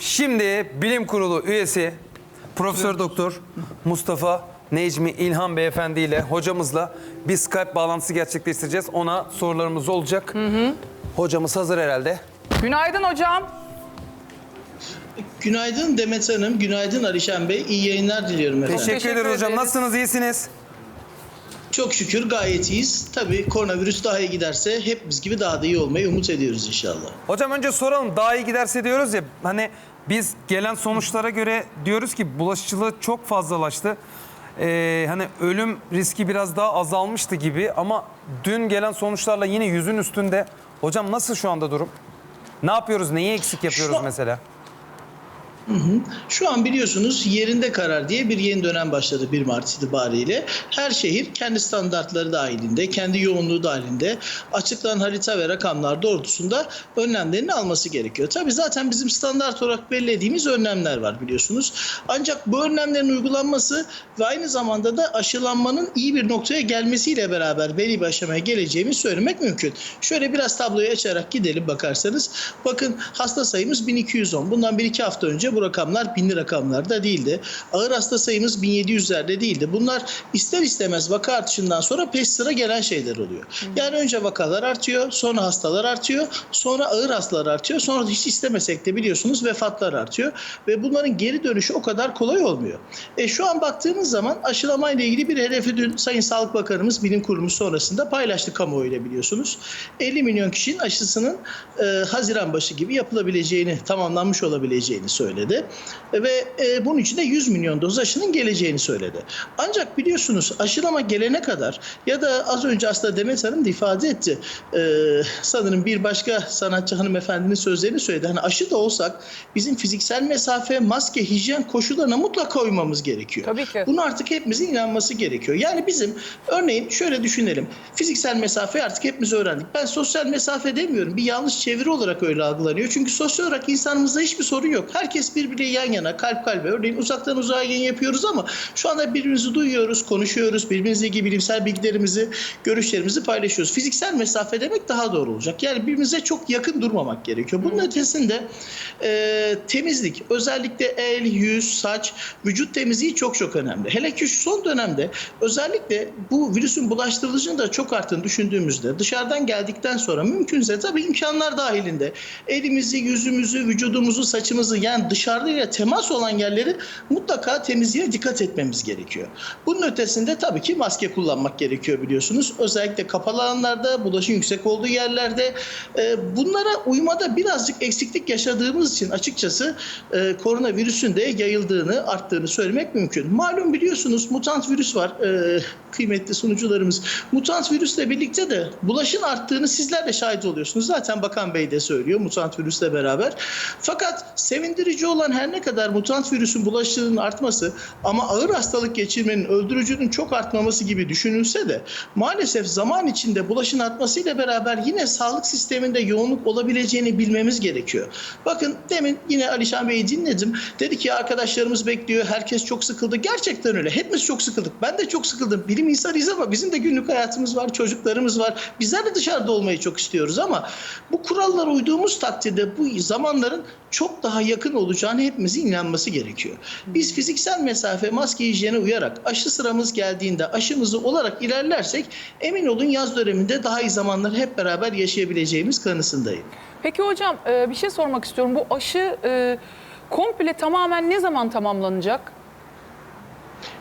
Şimdi bilim kurulu üyesi Profesör Doktor Mustafa Necmi İlhan Beyefendi ile hocamızla bir Skype bağlantısı gerçekleştireceğiz. Ona sorularımız olacak. Hocamız hazır herhalde. Günaydın hocam. Günaydın Demet Hanım, günaydın Alişan Bey. İyi yayınlar diliyorum efendim. Teşekkür, Teşekkür ederim hocam. ederiz. Nasılsınız? İyisiniz? Çok şükür gayet iyiyiz. Tabii koronavirüs daha iyi giderse hepimiz gibi daha da iyi olmayı umut ediyoruz inşallah. Hocam önce soralım. Daha iyi giderse diyoruz ya hani biz gelen sonuçlara göre diyoruz ki bulaşıcılığı çok fazlalaştı. Ee, hani ölüm riski biraz daha azalmıştı gibi ama dün gelen sonuçlarla yine yüzün üstünde. Hocam nasıl şu anda durum? Ne yapıyoruz? Neyi eksik yapıyoruz Şu- mesela? Şu an biliyorsunuz yerinde karar diye bir yeni dönem başladı 1 Mart itibariyle. Her şehir kendi standartları dahilinde, kendi yoğunluğu dahilinde açıklanan harita ve rakamlar doğrultusunda önlemlerini alması gerekiyor. Tabii zaten bizim standart olarak belirlediğimiz önlemler var biliyorsunuz. Ancak bu önlemlerin uygulanması ve aynı zamanda da aşılanmanın iyi bir noktaya gelmesiyle beraber belli bir aşamaya geleceğimi söylemek mümkün. Şöyle biraz tabloyu açarak gidelim bakarsanız. Bakın hasta sayımız 1210. Bundan 1-2 hafta önce bu rakamlar binli rakamlarda değildi. Ağır hasta sayımız 1700'lerde değildi. Bunlar ister istemez vaka artışından sonra peş sıra gelen şeyler oluyor. Yani önce vakalar artıyor, sonra hastalar artıyor, sonra ağır hastalar artıyor, sonra hiç istemesek de biliyorsunuz vefatlar artıyor ve bunların geri dönüşü o kadar kolay olmuyor. E, şu an baktığımız zaman aşılamayla ilgili bir hedefi dün Sayın Sağlık Bakanımız bilim kurulu sonrasında paylaştı kamuoyuyla biliyorsunuz. 50 milyon kişinin aşısının e, Haziran başı gibi yapılabileceğini, tamamlanmış olabileceğini söyledi. E, Ve e, bunun için de 100 milyon doz aşının geleceğini söyledi. Ancak biliyorsunuz aşılama gelene kadar ya da az önce aslında Demet Hanım da ifade etti. E, sanırım bir başka sanatçı hanımefendinin sözlerini söyledi. Hani aşı da olsak bizim fiziksel mesafe, maske, hijyen koşullarına mutlaka uymamız gerekiyor. Tabii ki. Bunu artık hepimizin inanması gerekiyor. Yani bizim örneğin şöyle düşünelim. Fiziksel mesafeyi artık hepimiz öğrendik. Ben sosyal mesafe demiyorum. Bir yanlış çeviri olarak öyle algılanıyor. Çünkü sosyal olarak insanımızda hiçbir sorun yok. Herkes birbiriyle yan yana, kalp kalbe. Örneğin uzaktan uzağa yayın yapıyoruz ama şu anda birbirimizi duyuyoruz, konuşuyoruz. Birbirimizle ilgili bilimsel bilgilerimizi, görüşlerimizi paylaşıyoruz. Fiziksel mesafe demek daha doğru olacak. Yani birbirimize çok yakın durmamak gerekiyor. Bunun ötesinde e, temizlik, özellikle el, yüz, saç, vücut temizliği çok çok önemli. Hele ki şu son dönemde özellikle bu virüsün bulaştırıcının da çok arttığını düşündüğümüzde dışarıdan geldikten sonra mümkünse tabii imkanlar dahilinde elimizi, yüzümüzü, vücudumuzu, saçımızı yani dışarıdayla temas olan yerleri mutlaka temizliğe dikkat etmemiz gerekiyor. Bunun ötesinde tabii ki maske kullanmak gerekiyor biliyorsunuz. Özellikle kapalı alanlarda, bulaşın yüksek olduğu yerlerde e, bunlara uymada birazcık eksiklik yaşadığımız için açıkçası e, koronavirüsün de yayıldığını, arttığını söylemek mümkün. Malum biliyorsunuz mutant virüs var e, kıymetli sunucularımız. Mutant virüsle birlikte de bulaşın arttığını sizler de şahit oluyorsunuz. Zaten Bakan Bey de söylüyor mutant virüsle beraber. Fakat sevindirici olan her ne kadar mutant virüsün bulaşığının artması ama ağır hastalık geçirmenin, öldürücünün çok artmaması gibi düşünülse de maalesef zaman içinde bulaşın artmasıyla beraber yine sağlık sisteminde yoğunluk olabileceğini bilmemiz gerekiyor. Bakın demin yine Alişan Bey'i dinledim. Dedi ki arkadaşlarımız bekliyor, herkes çok sıkıldı. Gerçekten öyle. Hepimiz çok sıkıldık. Ben de çok sıkıldım. Bilim insanıyız ama bizim de günlük hayatımız var, çocuklarımız var. Bizler de dışarıda olmayı çok istiyoruz ama bu kurallara uyduğumuz takdirde bu zamanların çok daha yakın olacağını hepimizin inanması gerekiyor. Biz fiziksel mesafe, maske hijyene uyarak aşı sıramız geldiğinde aşımızı olarak ilerlersek emin olun yaz döneminde daha iyi zamanları hep beraber yaşayabileceğimiz kanısındayım. Peki hocam e, bir şey sormak istiyorum. Bu aşı e, komple tamamen ne zaman tamamlanacak?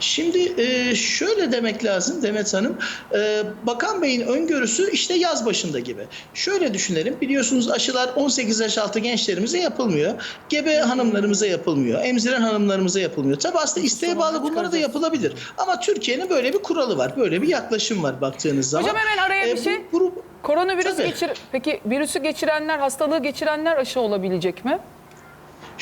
Şimdi e, şöyle demek lazım Demet Hanım. E, Bakan Bey'in öngörüsü işte yaz başında gibi. Şöyle düşünelim. Biliyorsunuz aşılar 18 yaş altı gençlerimize yapılmıyor. Gebe hanımlarımıza yapılmıyor. Emziren hanımlarımıza yapılmıyor. Tabi aslında isteğe bağlı bunlara da yapılabilir. Ama Türkiye'nin böyle bir kuralı var. Böyle bir yaklaşım var baktığınız zaman. Hocam hemen araya E, bir bu şey. grup- Koronavirüs Tabii. geçir peki virüsü geçirenler, hastalığı geçirenler aşı olabilecek mi?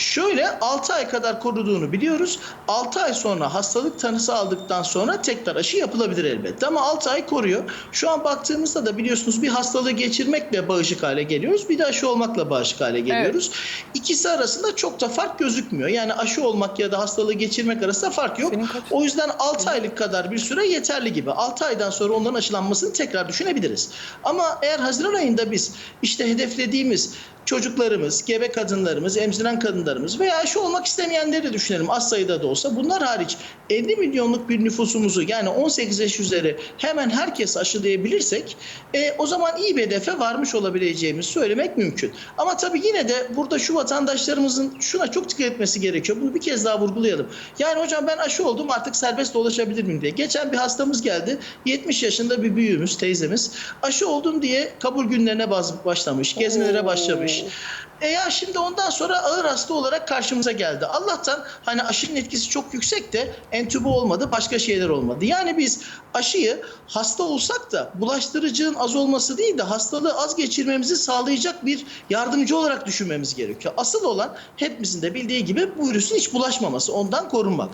Şöyle 6 ay kadar koruduğunu biliyoruz. 6 ay sonra hastalık tanısı aldıktan sonra tekrar aşı yapılabilir elbette. Ama 6 ay koruyor. Şu an baktığımızda da biliyorsunuz bir hastalığı geçirmekle bağışık hale geliyoruz. Bir de aşı olmakla bağışık hale geliyoruz. İkisi arasında çok da fark gözükmüyor. Yani aşı olmak ya da hastalığı geçirmek arasında fark yok. O yüzden 6 aylık kadar bir süre yeterli gibi. 6 aydan sonra onların aşılanmasını tekrar düşünebiliriz. Ama eğer Haziran ayında biz işte hedeflediğimiz çocuklarımız, gebe kadınlarımız, emziren kadınlarımız veya aşı olmak istemeyenleri düşünelim az sayıda da olsa. Bunlar hariç 50 milyonluk bir nüfusumuzu yani 18 yaş üzeri hemen herkes aşılayabilirsek e, o zaman iyi bir hedefe varmış olabileceğimizi söylemek mümkün. Ama tabii yine de burada şu vatandaşlarımızın şuna çok dikkat etmesi gerekiyor. Bunu bir kez daha vurgulayalım. Yani hocam ben aşı oldum artık serbest dolaşabilir miyim diye. Geçen bir hastamız geldi. 70 yaşında bir büyüğümüz, teyzemiz. Aşı oldum diye kabul günlerine başlamış. Gezmelere başlamış. English. Mm. E ya şimdi ondan sonra ağır hasta olarak karşımıza geldi. Allah'tan hani aşının etkisi çok yüksek de entübe olmadı, başka şeyler olmadı. Yani biz aşıyı hasta olsak da bulaştırıcının az olması değil de hastalığı az geçirmemizi sağlayacak bir yardımcı olarak düşünmemiz gerekiyor. Asıl olan hepimizin de bildiği gibi bu virüsün hiç bulaşmaması, ondan korunmak.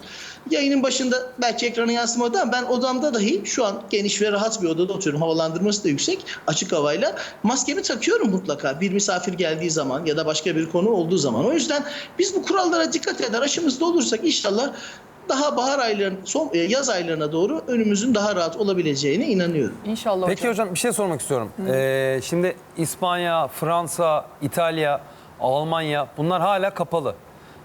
Yayının başında belki ekrana yansımadı ama ben odamda dahi şu an geniş ve rahat bir odada oturuyorum. Havalandırması da yüksek, açık havayla. Maskemi takıyorum mutlaka bir misafir geldiği zaman ya da başka bir konu olduğu zaman. O yüzden biz bu kurallara dikkat eder aşımızda olursak inşallah daha bahar aylarının, son, e, yaz aylarına doğru önümüzün daha rahat olabileceğine inanıyorum. İnşallah Peki hocam. hocam bir şey sormak istiyorum. Ee, şimdi İspanya, Fransa, İtalya, Almanya bunlar hala kapalı.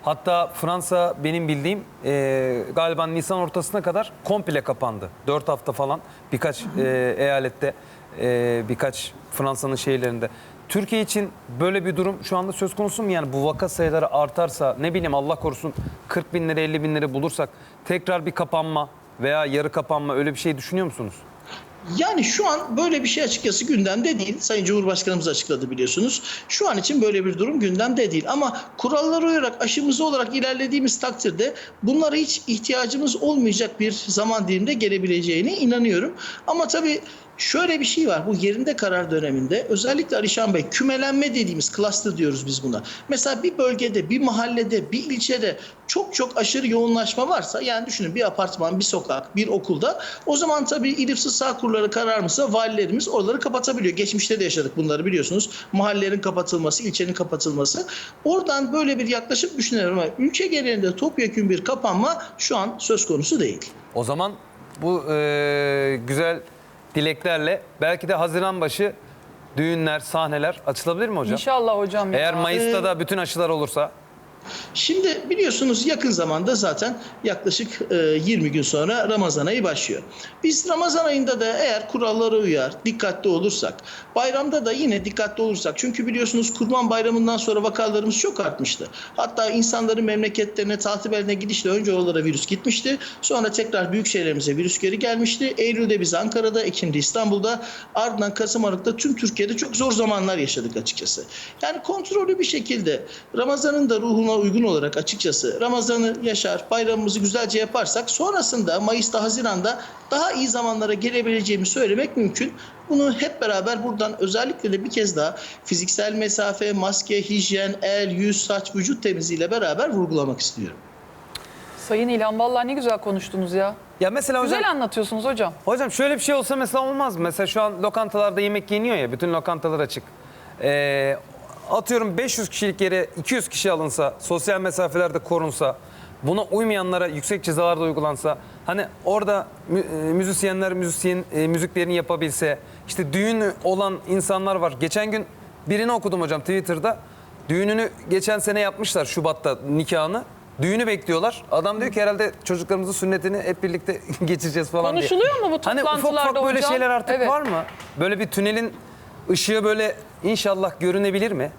Hatta Fransa benim bildiğim e, galiba Nisan ortasına kadar komple kapandı. 4 hafta falan birkaç e, eyalette e, birkaç Fransa'nın şehirlerinde. Türkiye için böyle bir durum şu anda söz konusu mu? Yani bu vaka sayıları artarsa ne bileyim Allah korusun 40 bin lira 50 bin lira bulursak tekrar bir kapanma veya yarı kapanma öyle bir şey düşünüyor musunuz? Yani şu an böyle bir şey açıkçası gündemde değil. Sayın Cumhurbaşkanımız açıkladı biliyorsunuz. Şu an için böyle bir durum gündemde değil. Ama kurallara uyarak aşımızı olarak ilerlediğimiz takdirde bunlara hiç ihtiyacımız olmayacak bir zaman diliminde gelebileceğine inanıyorum. Ama tabii şöyle bir şey var. Bu yerinde karar döneminde özellikle Alişan Bey kümelenme dediğimiz cluster diyoruz biz buna. Mesela bir bölgede, bir mahallede, bir ilçede çok çok aşırı yoğunlaşma varsa yani düşünün bir apartman, bir sokak, bir okulda o zaman tabii İLİFSİ sağ kurları kararmışsa valilerimiz oraları kapatabiliyor. Geçmişte de yaşadık bunları biliyorsunuz. Mahallelerin kapatılması, ilçenin kapatılması. Oradan böyle bir yaklaşım düşünüyorum ama ülke genelinde topyekun bir kapanma şu an söz konusu değil. O zaman bu e, güzel dileklerle belki de Haziran başı düğünler, sahneler açılabilir mi hocam? İnşallah hocam. ya. Eğer Mayıs'ta Ee, da bütün aşılar olursa Şimdi biliyorsunuz yakın zamanda zaten yaklaşık e, 20 gün sonra Ramazan ayı başlıyor. Biz Ramazan ayında da eğer kurallara uyar, dikkatli olursak, bayramda da yine dikkatli olursak. Çünkü biliyorsunuz Kurban Bayramı'ndan sonra vakalarımız çok artmıştı. Hatta insanların memleketlerine, tatil beldene gidişle önce oralara virüs gitmişti. Sonra tekrar büyük şehirlerimize virüs geri gelmişti. Eylül'de biz Ankara'da, Ekim'de İstanbul'da, ardından Kasım Aralık'ta tüm Türkiye'de çok zor zamanlar yaşadık açıkçası. Yani kontrollü bir şekilde Ramazan'ın da ruhuna uygun olarak açıkçası Ramazan'ı yaşar, bayramımızı güzelce yaparsak sonrasında Mayıs'ta, Haziran'da daha iyi zamanlara gelebileceğimi söylemek mümkün. Bunu hep beraber buradan özellikle de bir kez daha fiziksel mesafe, maske, hijyen, el, yüz, saç, vücut temizliğiyle beraber vurgulamak istiyorum. Sayın İlhan vallahi ne güzel konuştunuz ya. ya mesela hocam Güzel anlatıyorsunuz hocam. hocam şöyle bir şey olsa mesela olmaz mı? Mesela şu an lokantalarda yemek yeniyor ya bütün lokantalar açık. Ee, atıyorum 500 kişilik yere 200 kişi alınsa, sosyal mesafeler de korunsa, buna uymayanlara yüksek cezalar da uygulansa, hani orada e, müzisyenler müzisyen e, müziklerini yapabilse, işte düğün olan insanlar var. Geçen gün birini okudum hocam Twitter'da. Düğününü geçen sene yapmışlar Şubat'ta nikahını. Düğünü bekliyorlar. Adam diyor ki herhalde çocuklarımızın sünnetini hep birlikte geçireceğiz falan diye. Konuşuluyor mu bu Hani ufak ufak böyle hocam? şeyler artık Evet. var mı? Böyle bir tünelin ışığı böyle inşallah görünebilir mi?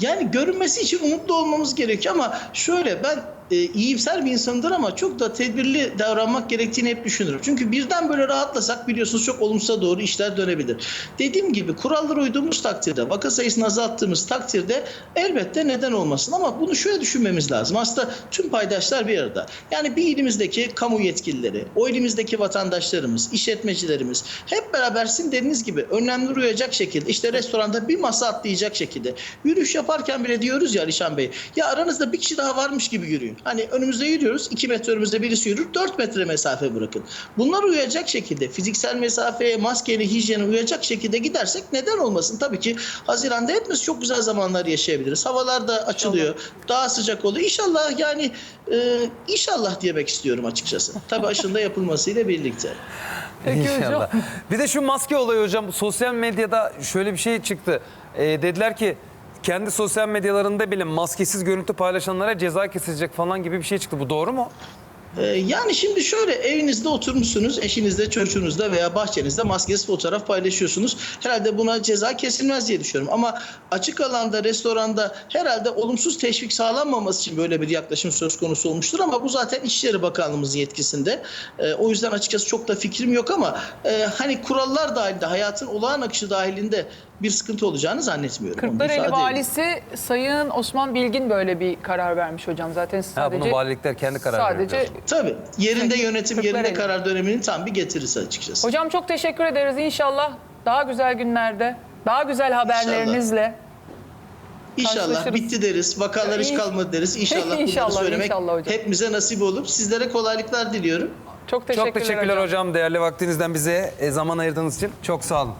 Yani görünmesi için umutlu olmamız gerekiyor ama şöyle ben e, iyimser bir insanımdır ama çok da tedbirli davranmak gerektiğini hep düşünürüm. Çünkü birden böyle rahatlasak biliyorsunuz çok olumsuza doğru işler dönebilir. Dediğim gibi kurallara uyduğumuz takdirde, vaka sayısını azalttığımız takdirde elbette neden olmasın ama bunu şöyle düşünmemiz lazım. Aslında tüm paydaşlar bir arada. Yani bir ilimizdeki kamu yetkilileri, o ilimizdeki vatandaşlarımız, işletmecilerimiz hep beraber sizin dediğiniz gibi önlemleri uyacak şekilde işte restoranda bir masa atlayacak şekilde yürüyüş yaparken bile diyoruz ya Alişan Bey ya aranızda bir kişi daha varmış gibi yürüyün. Hani önümüzde yürüyoruz 2 metre önümüzde birisi yürür 4 metre mesafe bırakın. Bunlar uyacak şekilde fiziksel mesafeye, maskeye, hijyene uyacak şekilde gidersek neden olmasın? Tabii ki Haziran'da hepimiz çok güzel zamanlar yaşayabiliriz. Havalar da açılıyor. Daha sıcak oluyor. İnşallah yani e, inşallah demek istiyorum açıkçası. Tabii aşında yapılmasıyla birlikte. Peki hocam. İnşallah. Bir de şu maske olayı hocam sosyal medyada şöyle bir şey çıktı. Ee, dediler ki kendi sosyal medyalarında bile maskesiz görüntü paylaşanlara ceza kesilecek falan gibi bir şey çıktı. Bu doğru mu? Ee, Yani şimdi şöyle evinizde oturmuşsunuz, eşinizle, çocuğunuzla veya bahçenizde maskesiz fotoğraf paylaşıyorsunuz. Herhalde buna ceza kesilmez diye düşünüyorum. Ama açık alanda, restoranda herhalde olumsuz teşvik sağlanmaması için böyle bir yaklaşım söz konusu olmuştur. Ama bu zaten İçişleri Bakanlığımızın yetkisinde. Ee, O yüzden açıkçası çok da fikrim yok ama e, hani kurallar dahilinde, hayatın olağan akışı dahilinde bir sıkıntı olacağını zannetmiyorum. Kırklareli valisi Sayın Osman Bilgin böyle bir karar vermiş hocam. Zaten Ha, sadece bunu valilikler kendi karar sadece veriyor. Tabii. Yerinde yönetim, yerinde karar döneminin tam bir getirisi açıkçası. Hocam çok teşekkür ederiz. İnşallah daha güzel günlerde, daha güzel haberlerinizle. İnşallah bitti deriz. Vakalar hiç kalmadı deriz. İnşallah, bunları İnşallah, söylemek inşallah hocam. hepimize nasip olur. Sizlere kolaylıklar diliyorum. Çok teşekkürler, Çok teşekkürler hocam. Değerli vaktinizden bize e, zaman ayırdığınız için. Çok sağ olun.